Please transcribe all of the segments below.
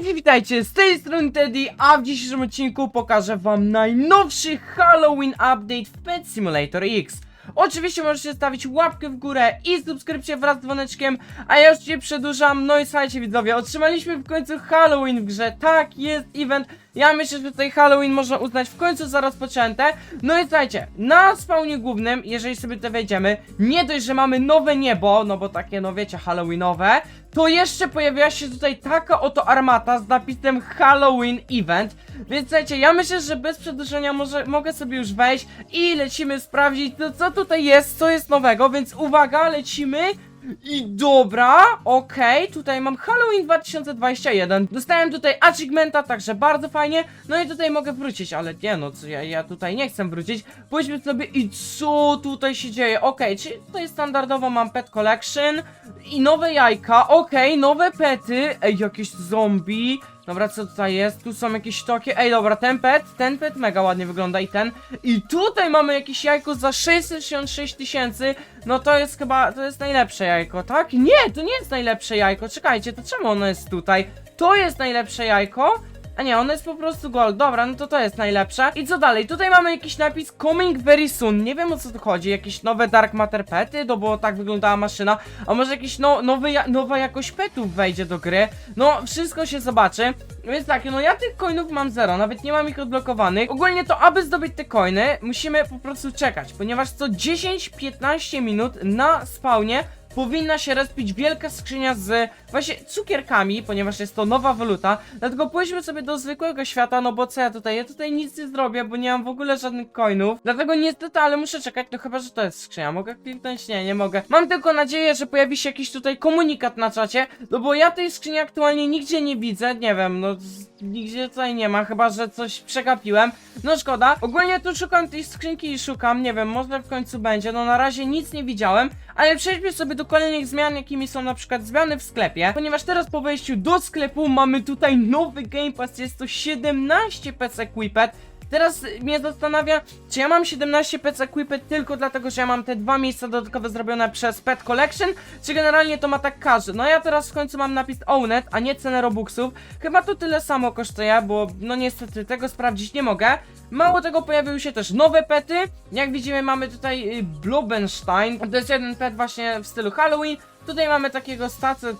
Witajcie, z tej strony Teddy, a w dzisiejszym odcinku pokażę wam najnowszy Halloween update w Pet Simulator X. Oczywiście możecie stawić łapkę w górę i subskrypcję wraz z dzwoneczkiem, a ja już cię przedłużam, no i słuchajcie widzowie, otrzymaliśmy w końcu Halloween w grze, tak, jest event, ja myślę, że tutaj Halloween można uznać w końcu za rozpoczęte, no i słuchajcie, na spawnie głównym, jeżeli sobie to wejdziemy, nie dość, że mamy nowe niebo, no bo takie, no wiecie, Halloweenowe, to jeszcze pojawiła się tutaj taka oto armata z napisem Halloween Event. Więc słuchajcie, ja myślę, że bez przedłużenia może, mogę sobie już wejść i lecimy sprawdzić, co tutaj jest, co jest nowego, więc uwaga, lecimy. I dobra, okej, tutaj mam Halloween 2021. Dostałem tutaj achievementa, także bardzo fajnie. No i tutaj mogę wrócić, ale nie no, co ja, ja tutaj nie chcę wrócić. Pójdźmy sobie i co tutaj się dzieje? Okej, czyli tutaj standardowo mam pet collection i nowe jajka, okej, nowe pety. Ej, jakieś zombie. Dobra, co tutaj jest? Tu są jakieś tokie. Ej, dobra, ten pet, ten pet mega ładnie wygląda i ten. I tutaj mamy jakieś jajko za 666 tysięcy. No to jest chyba, to jest najlepsze jajko, tak? Nie, to nie jest najlepsze jajko. Czekajcie, to czemu ono jest tutaj? To jest najlepsze jajko? A nie, ono jest po prostu gold. Dobra, no to to jest najlepsze. I co dalej? Tutaj mamy jakiś napis coming very soon. Nie wiem o co tu chodzi. Jakieś nowe dark matter pety, no bo tak wyglądała maszyna. A może jakiś no, nowy, ja, nowa jakość petów wejdzie do gry. No, wszystko się zobaczy. Więc tak, no ja tych coinów mam zero, nawet nie mam ich odblokowanych. Ogólnie to, aby zdobyć te coiny, musimy po prostu czekać, ponieważ co 10-15 minut na spawnie powinna się respić wielka skrzynia z właśnie cukierkami, ponieważ jest to nowa waluta. Dlatego pójdźmy sobie do zwykłego świata, no bo co ja tutaj? Ja tutaj nic nie zrobię, bo nie mam w ogóle żadnych coinów. Dlatego niestety, ale muszę czekać, no chyba, że to jest skrzynia. Mogę kliknąć? Nie, nie mogę. Mam tylko nadzieję, że pojawi się jakiś tutaj komunikat na czacie, no bo ja tej skrzyni aktualnie nigdzie nie widzę, nie wiem, no nigdzie tutaj nie ma, chyba, że coś przegapiłem. No szkoda. Ogólnie tu szukam tej skrzynki i szukam, nie wiem, może w końcu będzie, no na razie nic nie widziałem, ale przejdźmy sobie do kolejnych zmian, jakimi są na przykład zmiany w sklepie, ponieważ teraz po wejściu do sklepu mamy tutaj nowy Game Pass, jest to 17 PC Equiped, Teraz mnie zastanawia, czy ja mam 17 PC Equiped tylko dlatego, że ja mam te dwa miejsca dodatkowe zrobione przez Pet Collection, czy generalnie to ma tak każdy. No ja teraz w końcu mam napis Ownet, a nie cenę Robuxów. Chyba to tyle samo kosztuje, bo no niestety tego sprawdzić nie mogę. Mało tego pojawiły się też nowe pety. Jak widzimy mamy tutaj y, Blubenstein. To jest jeden pet właśnie w stylu Halloween. Tutaj mamy takiego stacę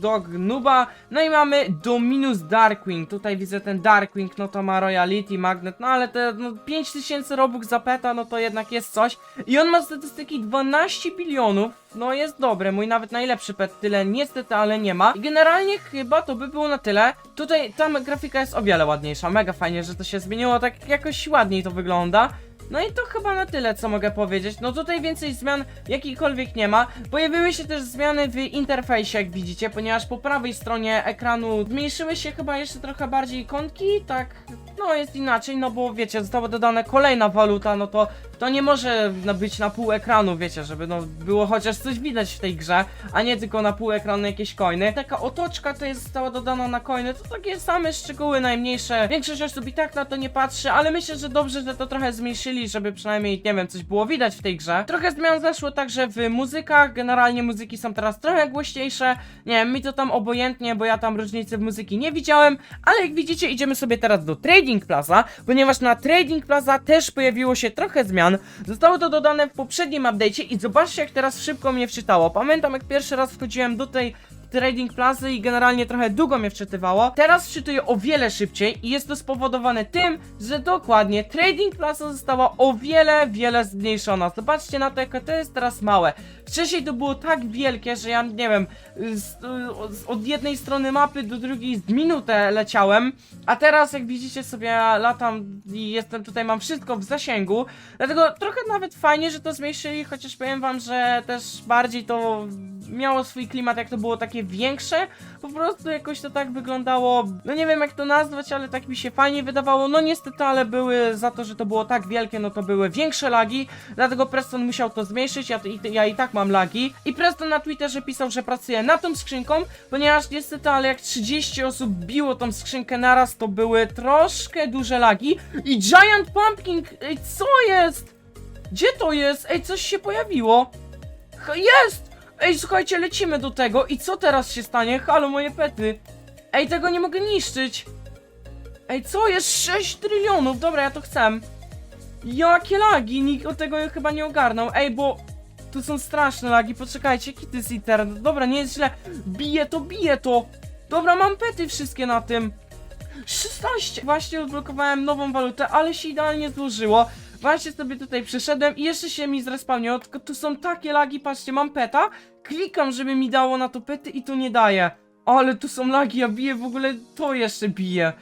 Dog Nuba, no i mamy Dominus Darkwing, tutaj widzę ten Darkwing, no to ma Royalty, Magnet, no ale te no, 5000 robux za peta, no to jednak jest coś. I on ma statystyki 12 bilionów, no jest dobry, mój nawet najlepszy pet, tyle niestety, ale nie ma. I generalnie chyba to by było na tyle. Tutaj tam grafika jest o wiele ładniejsza, mega fajnie, że to się zmieniło, tak jakoś ładniej to wygląda. No i to chyba na tyle, co mogę powiedzieć. No tutaj więcej zmian jakichkolwiek nie ma. Pojawiły się też zmiany w interfejsie, jak widzicie, ponieważ po prawej stronie ekranu zmniejszyły się chyba jeszcze trochę bardziej ikonki, tak, no jest inaczej, no bo wiecie, została dodana kolejna waluta, no to to nie może być na pół ekranu, wiecie, żeby no było chociaż coś widać w tej grze, a nie tylko na pół ekranu jakieś coiny. Taka otoczka to jest została dodana na coiny, to takie same szczegóły najmniejsze. Większość osób i tak na to nie patrzy, ale myślę, że dobrze, że to trochę zmniejszyli, żeby przynajmniej, nie wiem, coś było widać w tej grze. Trochę zmian zaszło także w muzykach, generalnie muzyki są teraz trochę głośniejsze, nie wiem, mi to tam obojętnie, bo ja tam różnicy w muzyki nie widziałem, ale jak widzicie idziemy sobie teraz do Trading Plaza, ponieważ na Trading Plaza też pojawiło się trochę zmian. Zostało to dodane w poprzednim update'cie i zobaczcie jak teraz szybko mnie wczytało. Pamiętam jak pierwszy raz wchodziłem do tej Trading Plazy i generalnie trochę długo mnie wczytywało. Teraz wczytuję o wiele szybciej i jest to spowodowane tym, że dokładnie Trading Plaza została o wiele, wiele zmniejszona. Zobaczcie na to, jakie to jest teraz małe. Wcześniej to było tak wielkie, że ja nie wiem, z, od jednej strony mapy do drugiej z minutę leciałem, a teraz jak widzicie sobie latam i jestem tutaj, mam wszystko w zasięgu, dlatego trochę nawet fajnie, że to zmniejszyli, chociaż powiem wam, że też bardziej to miało swój klimat, jak to było takie większe, po prostu jakoś to tak wyglądało, no nie wiem jak to nazwać, ale tak mi się fajnie wydawało, no niestety, ale były, za to, że to było tak wielkie, no to były większe lagi, dlatego Preston musiał to zmniejszyć, ja, ja i tak mam lagi, i Preston na Twitterze pisał, że pracuje nad tą skrzynką, ponieważ niestety, ale jak 30 osób biło tą skrzynkę naraz, to były troszkę duże lagi, i Giant Pumpkin, ej, co jest? Gdzie to jest? Ej, coś się pojawiło. Jest! Ej, słuchajcie, lecimy do tego i co teraz się stanie? Halo, moje pety. Ej, tego nie mogę niszczyć. Ej, co jest? 6 trylionów, dobra, ja to chcę. Jakie lagi, nikt od tego chyba nie ogarnął. Ej, bo tu są straszne lagi, poczekajcie, jaki to jest internet. Dobra, nie jest źle. Bije to, bije to. Dobra, mam pety wszystkie na tym. 16! Właśnie odblokowałem nową walutę, ale się idealnie złożyło. Właśnie sobie tutaj przyszedłem i jeszcze się mi zrespawniło, tylko tu są takie lagi, patrzcie, mam peta, klikam, żeby mi dało na to pety i to nie daje. Ale tu są lagi, ja biję w ogóle, to jeszcze bije.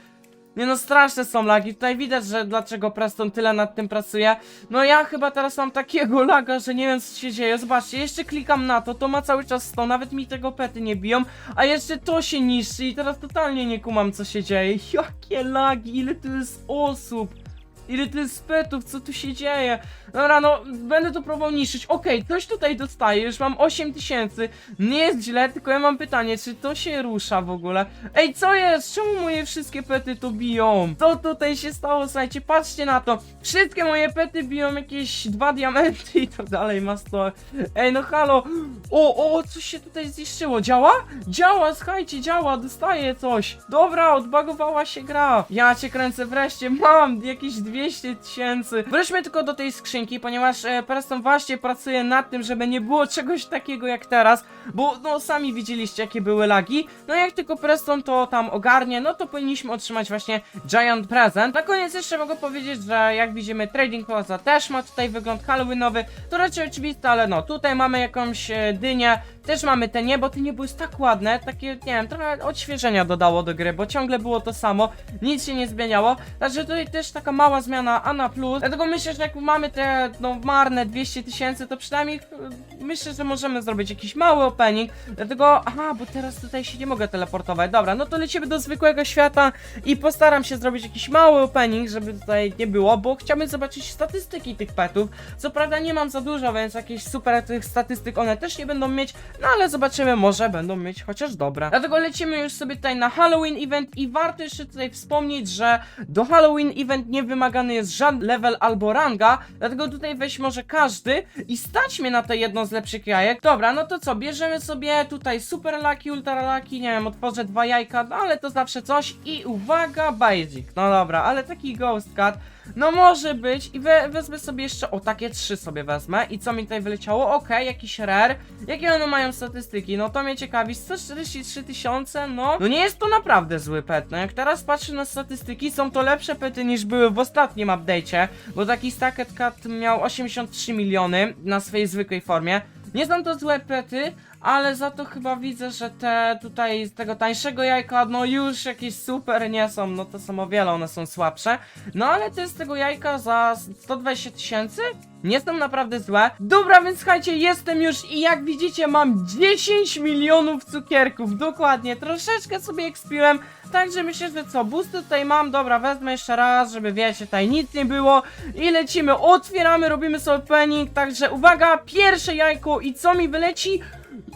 Nie no, straszne są lagi. Tutaj widać, że dlaczego Preston tyle nad tym pracuje. No ja chyba teraz mam takiego laga, że nie wiem co się dzieje. Zobaczcie, jeszcze klikam na to, to ma cały czas 100, nawet mi tego pety nie biją, a jeszcze to się niszczy i teraz totalnie nie kumam co się dzieje. Jakie lagi, ile tu jest osób. Ile tu jest petów, co tu się dzieje? Dobra, no, będę to próbował niszczyć. Okej, coś tutaj dostaję, już mam 8000. Nie jest źle, tylko ja mam pytanie, czy to się rusza w ogóle? Ej, co jest? Czemu moje wszystkie pety to biją? Co tutaj się stało? Słuchajcie, patrzcie na to. Wszystkie moje pety biją jakieś dwa diamenty i to dalej ma 100. Ej, no halo. O, o, coś się tutaj zniszczyło. Działa? Działa, słuchajcie, działa, dostaję coś. Dobra, odbagowała się gra. Ja cię kręcę wreszcie, mam jakieś 200 tysięcy. Wróćmy tylko do tej skrzynki, ponieważ e, Preston właśnie pracuje nad tym, żeby nie było czegoś takiego jak teraz, bo no sami widzieliście jakie były lagi. No jak tylko Preston to tam ogarnie, no to powinniśmy otrzymać właśnie Giant Present. Na koniec jeszcze mogę powiedzieć, że jak widzimy Trading Plaza też ma tutaj wygląd halloweenowy, to raczej oczywiste, ale no tutaj mamy jakąś e, dynię, też mamy te niebo, te niebo jest tak ładne, takie, nie wiem, trochę odświeżenia dodało do gry, bo ciągle było to samo, nic się nie zmieniało, także tutaj też taka mała zmiana, a na plus, dlatego myślę, że jak mamy te, no, marne 200 tysięcy, to przynajmniej e, myślę, że możemy zrobić jakiś mały opening, dlatego, aha, bo teraz tutaj się nie mogę teleportować, dobra, no to lecimy do zwykłego świata i postaram się zrobić jakiś mały opening, żeby tutaj nie było, bo chciałbym zobaczyć statystyki tych petów, co prawda nie mam za dużo, więc jakieś super tych statystyk one też nie będą mieć, no ale zobaczymy, może będą mieć chociaż dobre. Dlatego lecimy już sobie tutaj na Halloween event i warto jeszcze tutaj wspomnieć, że do Halloween event nie wymagany jest żaden level albo ranga, dlatego tutaj weź może każdy i stać mnie na to jedno z lepszych jajek. Dobra, no to co, bierzemy sobie tutaj super lucky, ultra lucky, nie wiem, otworzę dwa jajka, no ale to zawsze coś i uwaga, basic. No dobra, ale taki ghost cut no może być i we, wezmę sobie jeszcze, o takie trzy sobie wezmę i co mi tutaj wyleciało? Okej, jakiś rare, jakie one mają statystyki, no to mnie ciekawi, 143 tysiące, no, no nie jest to naprawdę zły pet, no jak teraz patrzę na statystyki, są to lepsze pety niż były w ostatnim update'cie, bo taki Stacket Cat miał 83 miliony na swojej zwykłej formie, nie są to złe pety, ale za to chyba widzę, że te tutaj z tego tańszego jajka, no już jakieś super nie są, no to są o wiele, one są słabsze. No ale te z tego jajka za 120 tysięcy? Nie są naprawdę złe. Dobra, więc słuchajcie, jestem już i jak widzicie mam 10 milionów cukierków, dokładnie, troszeczkę sobie ekspiłem, także myślę, że co, boosty tutaj mam, dobra, wezmę jeszcze raz, żeby wiecie, tutaj nic nie było i lecimy, otwieramy, robimy sobie opening, także uwaga, pierwsze jajko i co mi wyleci?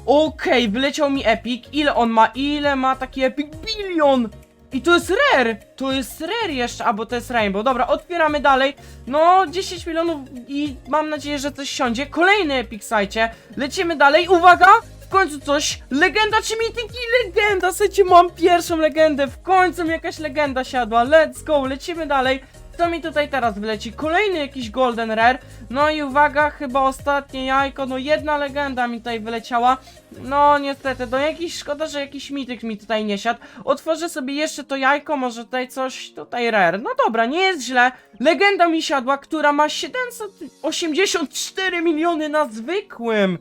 Okej, wyleciał mi Epic. Ile on ma? Ile ma taki Epic? Bilion! I to jest rare! To jest rare jeszcze, albo to jest Rainbow. Dobra, otwieramy dalej. No, 10 milionów i mam nadzieję, że coś siądzie. Kolejny Epic sajcie. Lecimy dalej. Uwaga! W końcu coś. Legenda czy mityki? Legenda! Słuchajcie, mam pierwszą legendę. W końcu mi jakaś legenda siadła. Let's go, lecimy dalej. Co mi tutaj teraz wyleci? Kolejny jakiś Golden Rare. No i uwaga, chyba ostatnie jajko. No jedna legenda mi tutaj wyleciała. No niestety, no jakiś szkoda, że jakiś mityk mi tutaj nie siadł. Otworzę sobie jeszcze to jajko, może tutaj coś tutaj rare. No dobra, nie jest źle. Legenda mi siadła, która ma 784 miliony na zwykłym.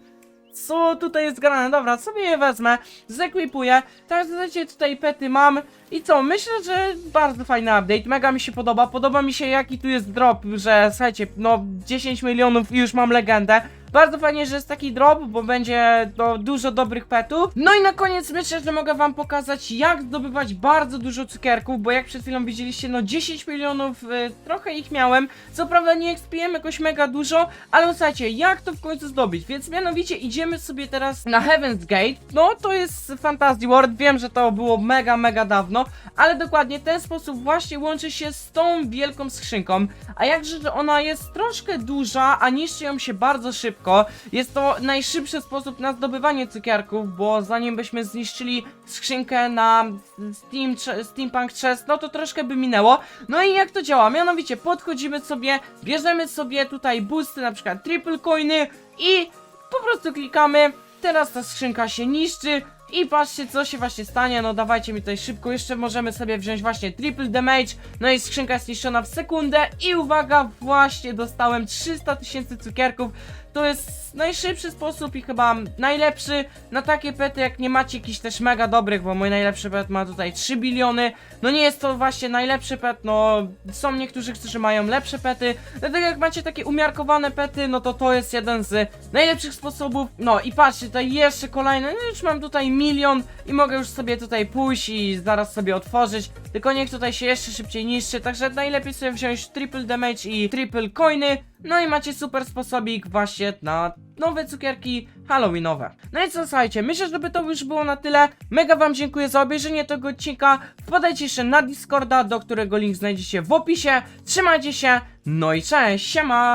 Co tutaj jest grane? Dobra, sobie je wezmę, zekwipuję. Tak, słuchajcie, tutaj pety mam. I co? Myślę, że bardzo fajny update. Mega mi się podoba. Podoba mi się, jaki tu jest drop, że słuchajcie, no 10 milionów i już mam legendę. Bardzo fajnie, że jest taki drop, bo będzie no, dużo dobrych petów. No i na koniec myślę, że mogę wam pokazać, jak zdobywać bardzo dużo cukierków, bo jak przed chwilą widzieliście, no 10 milionów, y, trochę ich miałem. Co prawda nie expiłem jakoś mega dużo, ale słuchajcie, jak to w końcu zdobyć? Więc mianowicie idziemy sobie teraz na Heaven's Gate. No to jest Fantasy World, wiem, że to było mega, mega dawno, ale dokładnie ten sposób właśnie łączy się z tą wielką skrzynką. A jakże, że ona jest troszkę duża, a niszczy ją się bardzo szybko. Jest to najszybszy sposób na zdobywanie cukierków, bo zanim byśmy zniszczyli skrzynkę na Steam, Steampunk Chest, no to troszkę by minęło. No i jak to działa? Mianowicie podchodzimy sobie, bierzemy sobie tutaj boosty, na przykład triple coiny i po prostu klikamy. Teraz ta skrzynka się niszczy. I patrzcie co się właśnie stanie, no dawajcie mi tutaj szybko, jeszcze możemy sobie wziąć właśnie triple damage, no i skrzynka jest niszczona w sekundę. I uwaga, właśnie dostałem 300 tysięcy cukierków, to jest najszybszy sposób i chyba najlepszy. Na takie pety, jak nie macie jakichś też mega dobrych, bo mój najlepszy pet ma tutaj 3 biliony, no nie jest to właśnie najlepszy pet, no są niektórzy, którzy mają lepsze pety, dlatego jak macie takie umiarkowane pety, no to to jest jeden z najlepszych sposobów, no i patrzcie, tutaj jeszcze kolejny, no już mam tutaj milion i mogę już sobie tutaj pójść i zaraz sobie otworzyć, tylko niech tutaj się jeszcze szybciej niszczy, także najlepiej sobie wziąć triple damage i triple coiny, no i macie super sposobik właśnie na nowe cukierki halloweenowe. No i co, słuchajcie, myślę, żeby to już było na tyle. Mega wam dziękuję za obejrzenie tego odcinka. Wpadajcie jeszcze na Discorda, do którego link znajdziecie w opisie. Trzymajcie się, no i cześć, siema!